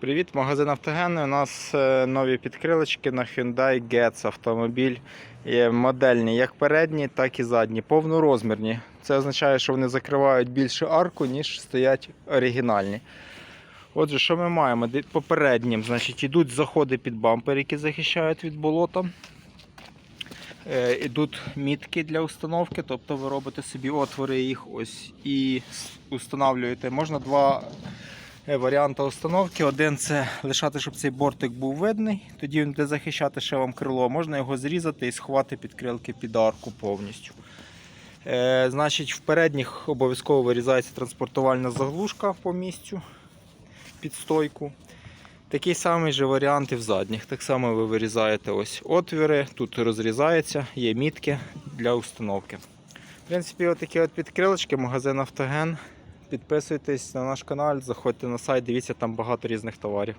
Привіт, магазин Автоген. У нас е, нові підкрилочки на Hyundai Getz автомобіль. Є модельні як передні, так і задні, повнорозмірні. Це означає, що вони закривають більше арку, ніж стоять оригінальні. Отже, що ми маємо? Ди- По переднім, значить, йдуть заходи під бампер, які захищають від болота. Е, Ідуть мітки для установки, тобто ви робите собі отвори їх ось і устанавлюєте. Можна два е, варіанти установки. Один це лишати, щоб цей бортик був видний, тоді він буде захищати ще крило. Можна його зрізати і сховати підкрилки під арку повністю. Е, значить, в передніх обов'язково вирізається транспортувальна заглушка по місцю під стойку. Такий самий же варіант і в задніх. Так само ви вирізаєте ось отвіри, тут розрізається, є мітки для установки. В принципі, отакі от підкрилочки, магазин Автоген. Підписуйтесь на наш канал, заходьте на сайт, дивіться там багато різних товарів.